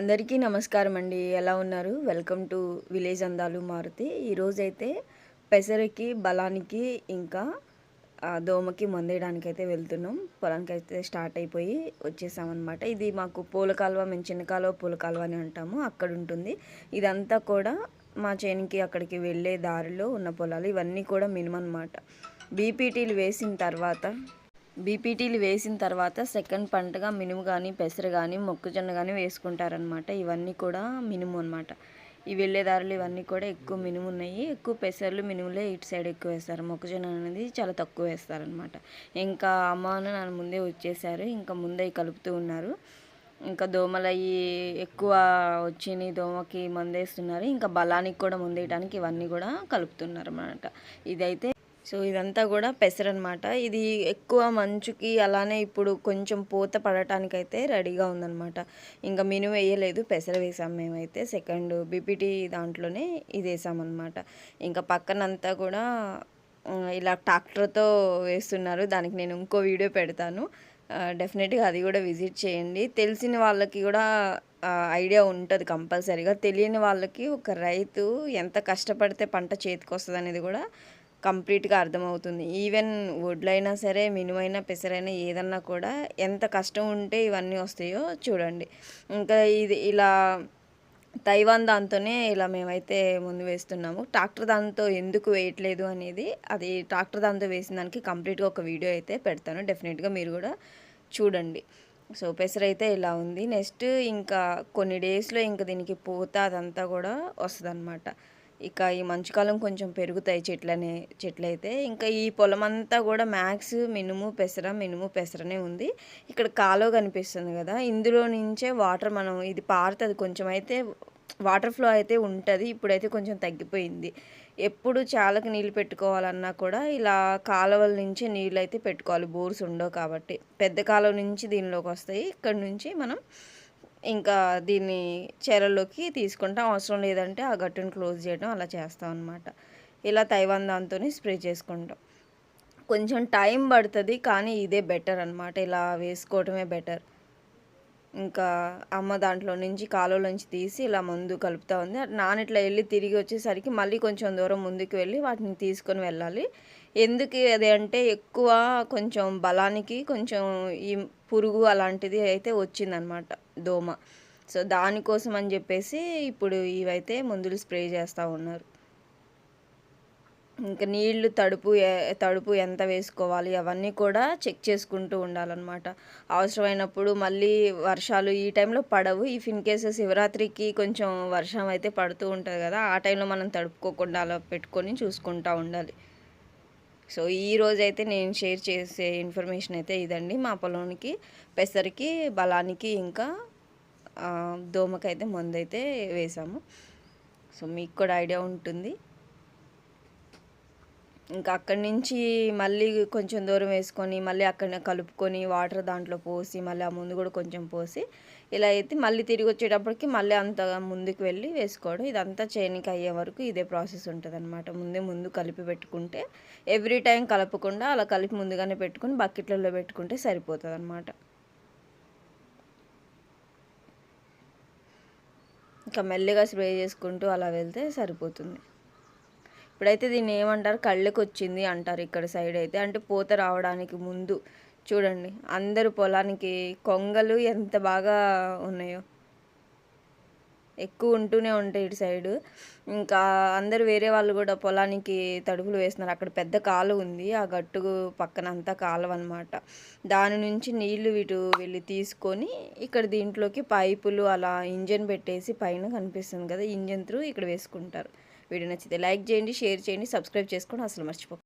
అందరికీ నమస్కారం అండి. ఎలా ఉన్నారు? వెల్కమ్ టు విలేజ్ అందాలు మారుతి. ఈరోజైతే పెసరకి బలానికి ఇంకా దోమకి మందేయడానికి అయితే వెళ్తున్నాం. పొలానికి అయితే స్టార్ట్ అయిపోయి వచ్చేసామన్నమాట. ఇది మాకు పూల కాలువ మేము చిన్న కాలువ పూల కాలువ అని అంటాము. అక్కడ ఉంటుంది. ఇదంతా కూడా మా చేనికి అక్కడికి వెళ్ళే దారిలో ఉన్న పొలాలు. ఇవన్నీ కూడా మినిమం అనమాట బీపీటీలు వేసిన తర్వాత బీపీటీలు వేసిన తర్వాత సెకండ్ పంటగా మినుము కానీ పెసరు కానీ మొక్కజొన్న కానీ వేసుకుంటారనమాట ఇవన్నీ కూడా మినుము అనమాట ఈ వెళ్ళేదారులు ఇవన్నీ కూడా ఎక్కువ మినుము ఉన్నాయి. ఎక్కువ పెసర్లు మినుములే ఇటు సైడ్ ఎక్కువ వేస్తారు. మొక్కజొన్న అనేది చాలా తక్కువ వేస్తారనమాట ఇంకా అమ్మ నాన్న ముందే వచ్చేసారు. ఇంకా ముందే కలుపుతూ ఉన్నారు. ఇంకా దోమలు అవి ఎక్కువ వచ్చినాయి దోమకి మందేస్తున్నారు. ఇంకా బలానికి కూడా ముందేయడానికి ఇవన్నీ కూడా కలుపుతున్నారు అన్నమాట ఇదైతే సో ఇదంతా కూడా పెసరనమాట. ఇది ఎక్కువ మంచుకి అలానే ఇప్పుడు కొంచెం పూత పడటానికైతే రెడీగా ఉందన్నమాట ఇంకా మినుము వేయలేదు పెసర వేసాం మేమైతే. సెకండ్ బీపీటీ దాంట్లోనే ఇది వేసామన్నమాట ఇంకా పక్కనంతా కూడా ఇలా ట్రాక్టర్తో వేస్తున్నారు. దానికి నేను ఇంకో వీడియో పెడతాను. డెఫినెట్గా అది కూడా విజిట్ చేయండి. తెలిసిన వాళ్ళకి కూడా ఐడియా ఉంటుంది కంపల్సరీగా. తెలియని వాళ్ళకి ఒక రైతు ఎంత కష్టపడితే పంట చేతికి వస్తుంది అనేది కూడా కంప్లీట్గా అర్థమవుతుంది. ఈవెన్ వడ్లైనా సరే మినుమైనా పెసరైనా ఏదన్నా కూడా ఎంత కష్టం ఉంటే ఇవన్నీ వస్తాయో చూడండి. ఇంకా ఇది ఇలా తైవాన్ దాంతోనే ఇలా మేమైతే ముందు వేస్తున్నాము. ట్రాక్టర్ దాంతో ఎందుకు వేయట్లేదు అనేది అది ట్రాక్టర్ దాంతో వేసిన దానికి కంప్లీట్గా ఒక వీడియో అయితే పెడతాను. డెఫినెట్గా మీరు కూడా చూడండి. సో పెసర అయితే ఇలా ఉంది. నెక్స్ట్ ఇంకా కొన్ని డేస్లో ఇంకా దీనికి పూత అదంతా కూడా వస్తుంది ఇక ఈ మంచుకాలం కొంచెం పెరుగుతాయి చెట్లనే చెట్లయితే ఇంకా ఈ పొలం అంతా కూడా మ్యాక్స్ మినుము పెసర మినుము పెసరనే ఉంది. ఇక్కడ కాలువ కనిపిస్తుంది కదా. ఇందులో నుంచే వాటర్ మనం ఇది పారుతుంది కొంచెం. అయితే వాటర్ ఫ్లో అయితే ఉంటుంది. ఇప్పుడైతే కొంచెం తగ్గిపోయింది. ఎప్పుడు చాలకు నీళ్ళు పెట్టుకోవాలన్నా కూడా ఇలా కాలువల నుంచి నీళ్ళు అయితే పెట్టుకోవాలి. బోర్స్ ఉండవు కాబట్టి. పెద్ద కాలువ నుంచి దీనిలోకి వస్తాయి. ఇక్కడ నుంచి మనం ఇంకా దీన్ని చెరలోకి తీసుకుంటాం. అవసరం లేదంటే ఆ గట్టును క్లోజ్ చేయడం అలా చేస్తాం అనమాట ఇలా తైవాన్ దాంతో స్ప్రే చేసుకుంటాం. కొంచెం టైం పడుతుంది కానీ ఇదే బెటర్ అనమాట ఇలా వేసుకోవడమే బెటర్. ఇంకా అమ్మ దాంట్లో నుంచి కాలువలోంచి తీసి ఇలా ముందు కలుపుతూ ఉంది. నాన్న ఇట్లా వెళ్ళి తిరిగి వచ్చేసరికి మళ్ళీ కొంచెం దూరం ముందుకు వెళ్ళి వాటిని తీసుకొని వెళ్ళాలి. ఎందుకు అది అంటే ఎక్కువ కొంచెం బలానికి కొంచెం ఈ పురుగు అలాంటిది అయితే వచ్చిందనమాట దోమ. సో దానికోసం అని చెప్పేసి ఇప్పుడు ఇవైతే మందులు స్ప్రే చేస్తూ ఉన్నారు. ఇంకా నీళ్ళు తడుపు తడుపు ఎంత వేసుకోవాలి అవన్నీ కూడా చెక్ చేసుకుంటూ ఉండాలన్నమాట. అవసరమైనప్పుడు మళ్ళీ వర్షాలు ఈ టైంలో పడవు. ఇఫ్ ఇన్ కేసు శివరాత్రికి కొంచెం వర్షం అయితే పడుతూ ఉంటుంది కదా ఆ టైంలో మనం తడుపుకోకుండా అలా పెట్టుకొని చూసుకుంటూ ఉండాలి. సో ఈ రోజైతే నేను షేర్ చేసే ఇన్ఫర్మేషన్ అయితే ఇదండి. మా పొలానికి పెసరికి బలానికి ఇంకా దోమకైతే మందు అయితే వేసాము. సో మీకు కూడా ఐడియా ఉంటుంది. ఇంకా అక్కడి నుంచి మళ్ళీ కొంచెం దూరం వేసుకొని మళ్ళీ అక్కడ కలుపుకొని వాటర్ దాంట్లో పోసి మళ్ళీ ఆ ముందు కూడా కొంచెం పోసి ఇలా అయితే మళ్ళీ తిరిగి వచ్చేటప్పటికి మళ్ళీ అంత ముందుకు వెళ్ళి వేసుకోవడం. ఇదంతా చేయనికి అయ్యే వరకు ఇదే ప్రాసెస్ ఉంటుంది అనమాట ముందే ముందు కలిపి పెట్టుకుంటే ఎవ్రీ టైం కలపకుండా అలా కలిపి ముందుగానే పెట్టుకుని బకెట్లలో పెట్టుకుంటే సరిపోతుంది అనమాట ఇంకా మెల్లిగా స్ప్రే చేసుకుంటూ అలా వెళ్తే సరిపోతుంది. ఇప్పుడైతే దీన్ని ఏమంటారు? కళ్ళకి వచ్చింది అంటారు ఇక్కడ సైడ్ అయితే. అంటే పూత రావడానికి ముందు చూడండి. అందరు పొలానికి కొంగలు ఎంత బాగా ఉన్నాయో. ఎక్కువ ఉంటూనే ఉంటాయి ఇటు సైడు. ఇంకా అందరు వేరే వాళ్ళు కూడా పొలానికి తడుపులు వేస్తున్నారు. అక్కడ పెద్ద కాలు ఉంది. ఆ గట్టు పక్కన అంతా కాలువ అనమాట దాని నుంచి నీళ్ళు వీటు వెళ్ళి తీసుకొని ఇక్కడ దీంట్లోకి పైపులు అలా ఇంజన్ పెట్టేసి పైన కనిపిస్తుంది కదా ఇంజన్ త్రూ ఇక్కడ వేసుకుంటారు. వీడియో నచ్చితే లైక్ చేయండి షేర్ చేయండి సబ్స్క్రైబ్ చేసుకోండి అసలు మర్చిపోకండి